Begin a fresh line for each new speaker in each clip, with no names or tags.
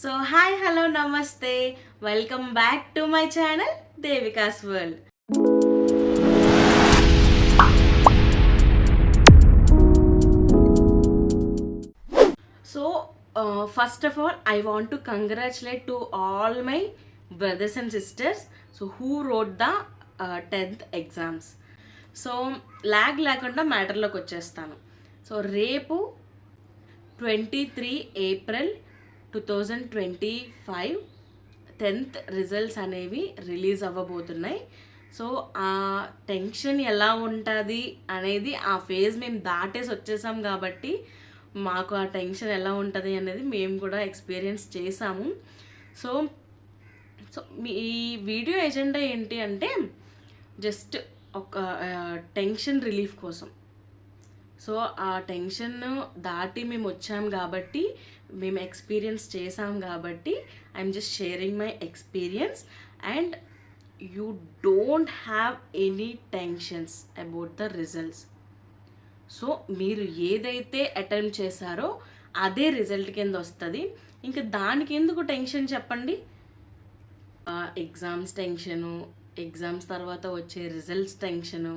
So hi hello namaste welcome back to my channel Devika's world so first of all I want to congratulate to all my brothers and sisters so who wrote the tenth exams so lag లేకుండా మ్యాటర్లోకి వచ్చేస్తాను. So రేపు twenty three April two thousand twenty five tenth results అనేవి release అవ్వబోతున్నాయి. So ఆ tension ఎలా ఉంటుంది అనేది ఆ ఫేజ్ మేము దాటేసి వచ్చేసాం కాబట్టి మాకు ఆ టెన్షన్ ఎలా ఉంటుంది అనేది మేము కూడా ఎక్స్పీరియన్స్ చేసాము. సో సో మీ ఈ వీడియో ఎజెండా ఏంటి అంటే జస్ట్ ఒక టెన్షన్ రిలీఫ్ కోసం. సో ఆ టెన్షన్ దాటి మేము వచ్చాం కాబట్టి మేము ఎక్స్పీరియన్స్ చేసాం కాబట్టి I'm just sharing my experience and you don't have any tensions about the results so మీరు ఏదైతే అటెంప్ట్ చేశారో అదే రిజల్ట్ కింద వస్తుంది. ఇంకా దానికి ఎందుకు టెన్షన్ చెప్పండి? ఎగ్జామ్స్ టెన్షను ఎగ్జామ్స్ తర్వాత వచ్చే రిజల్ట్స్ టెన్షను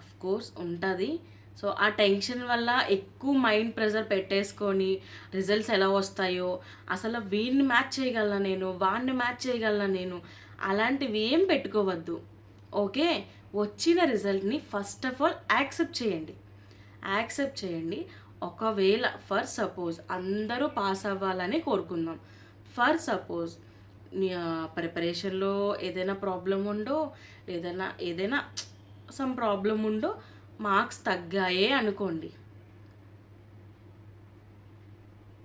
అఫ్ కోర్స్ ఉంటుంది. సో ఆ టెన్షన్ వల్ల ఎక్కువ మైండ్ ప్రెజర్ పెట్టేసుకొని రిజల్ట్స్ ఎలా వస్తాయో అసలు వీడిని మ్యాచ్ చేయగలనా నేను వాడిని మ్యాచ్ చేయగలనా నేను అలాంటివి ఏం పెట్టుకోవద్దు. ఓకే? వచ్చిన రిజల్ట్ని ఫస్ట్ ఆఫ్ ఆల్ యాక్సెప్ట్ చేయండి. యాక్సెప్ట్ చేయండి. ఒకవేళ ఫర్ సపోజ్ అందరూ పాస్ అవ్వాలని కోరుకుందాం. ఫర్ సపోజ్ ప్రిపరేషన్లో ఏదైనా ప్రాబ్లం ఉండో ఏదైనా ఏదైనా సమ్ ప్రాబ్లం ఉండో మార్క్స్ తగ్గాయే అనుకోండి.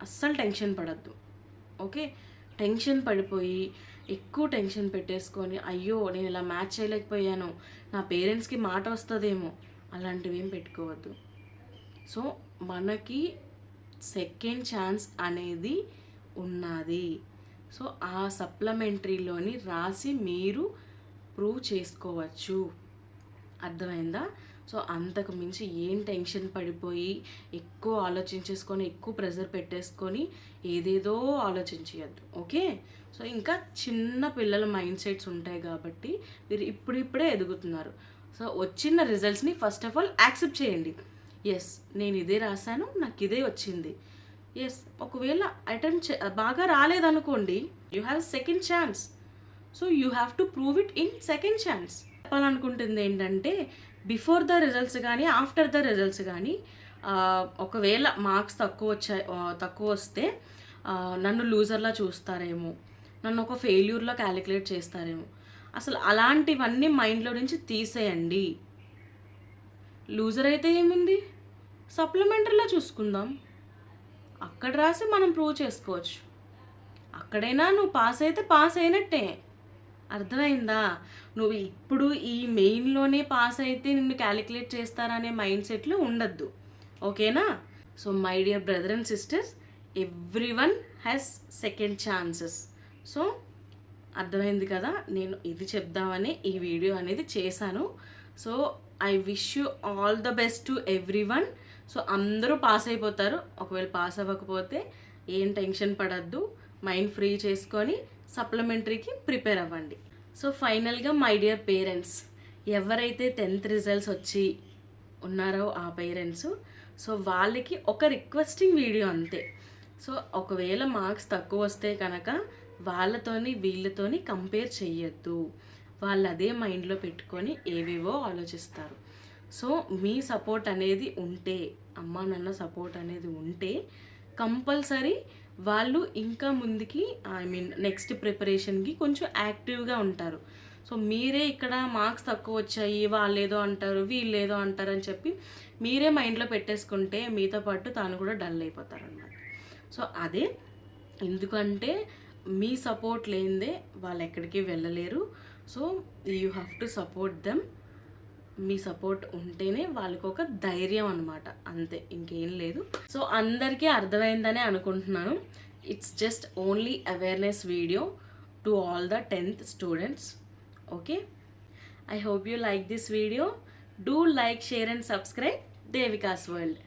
అస్సలు టెన్షన్ పడద్దు. ఓకే? టెన్షన్ పడిపోయి ఎక్కువ టెన్షన్ పెట్టేసుకొని అయ్యో నేను ఇలా మ్యాచ్ చేయలేకపోయాను నా పేరెంట్స్కి మాట వస్తుందేమో అలాంటివి ఏం పెట్టుకోవద్దు. సో మనకి సెకండ్ ఛాన్స్ అనేది ఉన్నది. సో ఆ సప్లిమెంటరీలోని రాసి మీరు ప్రూవ్ చేసుకోవచ్చు. అర్థమైందా? సో అంతకు మించి ఏం టెన్షన్ పడిపోయి ఎక్కువ ఆలోచించేసుకొని ఎక్కువ ప్రెజర్ పెట్టేసుకొని ఏదేదో ఆలోచించద్దు ఓకే? సో ఇంకా చిన్న పిల్లల మైండ్ సెట్స్ ఉంటాయి కాబట్టి మీరు ఇప్పుడిప్పుడే ఎదుగుతున్నారు. సో వచ్చిన రిజల్ట్స్ని ఫస్ట్ ఆఫ్ ఆల్ యాక్సెప్ట్ చేయండి. ఎస్ నేను ఇదే రాశాను నాకు ఇదే వచ్చింది. ఎస్ ఒకవేళ అటెంప్ట్ బాగా రాలేదనుకోండి you have second chance so you have to prove it in second chance చెప్పాలనుకుంటుంది ఏంటంటే బిఫోర్ ద రిజల్ట్స్ కానీ ఆఫ్టర్ ద రిజల్ట్స్ కానీ ఒకవేళ మార్క్స్ తక్కువ వచ్చాయి తక్కువ వస్తే నన్ను లూజర్లా చూస్తారేమో. నన్ను ఒక ఫెయిల్యూర్లో క్యాలిక్యులేట్ చేస్తారేమో. అసలు అలాంటివన్నీ మైండ్లో నుంచి తీసేయండి. లూజర్ అయితే ఏముంది? సప్లిమెంటరీలో చూసుకుందాం. అక్కడ రాసి మనం ప్రూవ్ చేసుకోవచ్చు. అక్కడైనా నువ్వు పాస్ అయితే పాస్ అయినట్టే. అర్థమైందా? నువ్వు ఇప్పుడు ఈ మెయిన్లోనే పాస్ అయితే నిన్ను క్యాలిక్యులేట్ చేస్తారనే మైండ్ సెట్లో ఉండద్దు. ఓకేనా? So my dear brother and sisters everyone has second chances so అర్థమైంది కదా? నేను ఇది చెప్దామని ఈ వీడియో అనేది చేశాను. So I wish you all the best to everyone so అందరూ పాస్ అయిపోతారు. ఒకవేళ పాస్ అవ్వకపోతే ఏం టెన్షన్ పడద్దు. మైండ్ ఫ్రీ చేసుకొని సప్లిమెంటరీకి ప్రిపేర్ అవ్వండి. సో ఫైనల్గా మై డియర్ పేరెంట్స్ ఎవరైతే టెన్త్ రిజల్ట్స్ వచ్చి ఉన్నారో ఆ పేరెంట్స్ సో వాళ్ళకి ఒక రిక్వెస్టింగ్ వీడియో అంతే. సో ఒకవేళ మార్క్స్ తక్కువ వస్తే కనుక వాళ్ళతోని వీళ్ళతోని కంపేర్ చేయొద్దు వాళ్ళు అదే మైండ్లో పెట్టుకొని ఏవేవో ఆలోచిస్తారు. సో మీ సపోర్ట్ అనేది ఉంటే అమ్మా నాన్న సపోర్ట్ అనేది ఉంటే కంపల్సరీ వాళ్ళు ఇంకా ముందుకి ఐ మీన్ నెక్స్ట్ ప్రిపరేషన్కి కొంచెం యాక్టివ్గా ఉంటారు. సో మీరే ఇక్కడ మార్క్స్ తక్కువ వచ్చాయి వాళ్ళు ఏదో అంటారు వీళ్ళు ఏదో అంటారు అని చెప్పి మీరే మైండ్లో పెట్టేసుకుంటే మీతో పాటు తాను కూడా డల్ అయిపోతారు అన్నమాట సో అదే ఎందుకంటే మీ సపోర్ట్ లేనిదే వాళ్ళు ఎక్కడికి వెళ్ళలేరు. So you have to support them me support ఉంటేనే వాళ్ళకి ఒక ధైర్యం అనమాట అంతే ఇంకేం లేదు. సో అందరికీ అర్థమైందనే అనుకుంటున్నాను. It's just only awareness video to all the tenth students okay I hope you like this video do like share and subscribe Devika's world